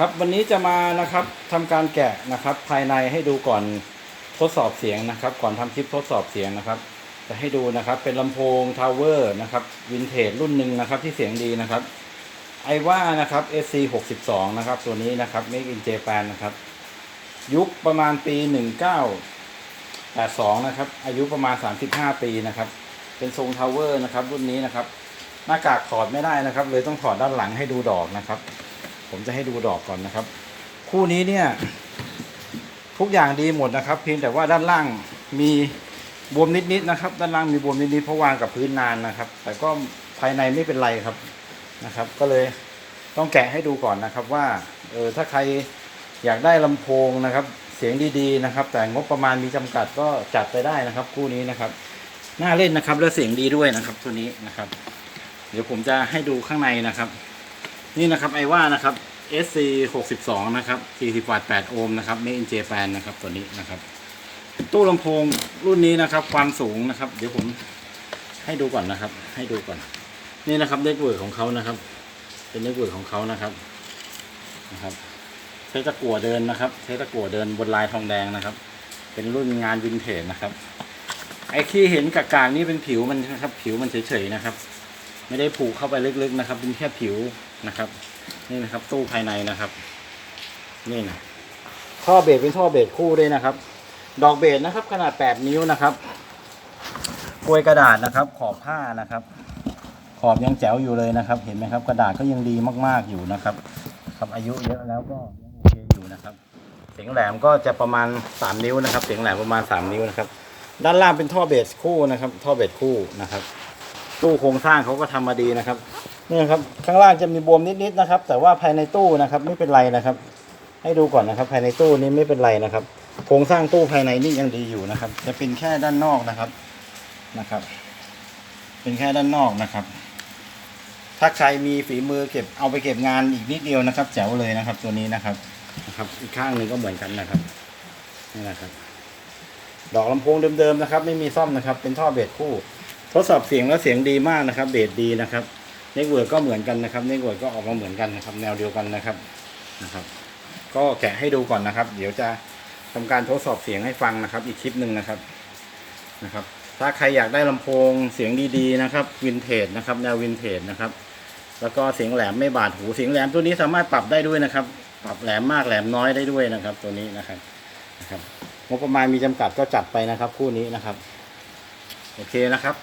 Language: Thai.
ครับวันนี้จะมานะครับทำการแกะนะครับ ภายในให้ดูก่อนทดสอบเสียงนะครับ ก่อนทำคลิปทดสอบเสียงนะครับ จะให้ดูนะครับเป็นลำโพงทาวเวอร์นะครับวินเทจรุ่นหนึ่งนะครับที่เสียงดีนะครับไอว่านะครับ SC 62นะครับตัวนี้นะครับ Make in Japan นะครับ ยุคประมาณปี 1982 นะครับ อายุประมาณ 35 ปีนะครับ เป็นทรงทาวเวอร์นะครับ รุ่นนี้นะครับ หน้ากากถอดไม่ได้นะครับ เลยต้องถอดด้านหลังให้ดูดอกนะครับ ผมจะให้ดูดอกก่อนนะครับ คู่นี้เนี่ยทุกอย่างดีหมดนะครับ เพียงแต่ว่าด้านล่างมีบวมนิดๆนะครับ ด้านล่างมีบวมนิดๆเพราะวางกับพื้นนานนะครับ แต่ก็ภายในไม่เป็นไรครับนะครับ ก็เลยต้องแกะให้ดูก่อนนะครับว่าเออถ้าใครอยากได้ลำโพงนะครับ เสียงดีๆนะครับ แต่งบประมาณมีจำกัดก็จัดไปได้นะครับ คู่นี้นะครับน่าเล่นนะครับและเสียงดีด้วยนะครับ ตัวนี้นะครับ เดี๋ยวผมจะให้ดูข้างในนะครับ นี่นะครับไอว่านะครับ SC 62นะครับ40วัตต์8โอห์มนะครับ Made in Japan นะครับตัวนี้นะครับ ตู้ลำโพงรุ่นนี้นะครับ ความสูงนะครับ เดี๋ยวผมให้ดูก่อนนะครับ ให้ดูก่อน นี่นะครับเน็ตเวิร์กของเขานะครับ เป็นเน็ตเวิร์กของเขานะครับนะครับใช้ตะกั่วเดินนะครับใช้ตะกั่วเดินบนลายทองแดงนะครับ เป็นรุ่นงานวินเทจนะครับ ไอ้ที่เห็นกากๆนี่เป็นผิวมันนะครับ ผิวมันเฉยๆนะครับ ไม่ได้ผูกเข้าไปลึกๆนะครับเป็นแค่ผิวนะครับ นี่นะครับตู้ภายในนะครับ นี่นะท่อเบสเป็นท่อเบสคู่ด้วยนะครับ ดอกเบสนะครับ ขนาด 8 นิ้วนะครับกลวยกระดาษนะครับ ขอบผ้านะครับ ขอบยังแจ๋วอยู่เลยนะครับ เห็นไหมครับ กระดาษก็ยังดีมากๆอยู่นะครับ ครับอายุเยอะแล้วก็ยังโอเคอยู่นะครับ เสียงแหลมก็จะประมาณ 3 นิ้วนะครับ เสียงแหลมประมาณ 3 นิ้วนะครับ ด้านล่างเป็นท่อเบสคู่นะครับ ท่อเบสคู่นะครับ ตู้โครงสร้างเขาก็ทำมาดีนะครับนี่ครับข้างล่างจะมีบวมนิดๆนะครับ แต่ว่าภายในตู้นะครับไม่เป็นไรนะครับ ให้ดูก่อนนะครับ ภายในตู้นี้ไม่เป็นไรนะครับ โครงสร้างตู้ภายในนี่ยังดีอยู่นะครับ จะเป็นแค่ด้านนอกนะครับนะครับ เป็นแค่ด้านนอกนะครับ ถ้าใครมีฝีมือเก็บเอาไปเก็บงานอีกนิดเดียวนะครับแจ๋วเลยนะครับ ตัวนี้นะครับนะครับ อีกข้างหนึ่งก็เหมือนกันนะครับนี่นะครับ ดอกลำโพงเดิมๆนะครับ ไม่มีซ่อมนะครับ เป็นท่อเบสคู่ ทดสอบเสียงแล้วเสียงดีมากนะครับเบสดีนะครับเน็กเวิร์กก็เหมือนกันนะครับเน็กเวิร์กก็ออกมาเหมือนกันนะครับ แนวเดียวกันนะครับนะครับ ก็แกะให้ดูก่อนนะครับ เดี๋ยวจะทำการทดสอบเสียงให้ฟังนะครับ อีกคลิปหนึ่งนะครับนะครับ ถ้าใครอยากได้ลำโพงเสียงดีๆนะครับวินเทจนะครับแนววินเทจนะครับ แล้วก็เสียงแหลมไม่บาดหูเสียงแหลมตัวนี้สามารถปรับได้ด้วยนะครับ ปรับแหลมมากแหลมน้อยได้ด้วยนะครับ ตัวนี้นะครับนะครับงบประมาณมีจำกัดก็จัดไปนะครับ คู่นี้นะครับ โอเคนะครับ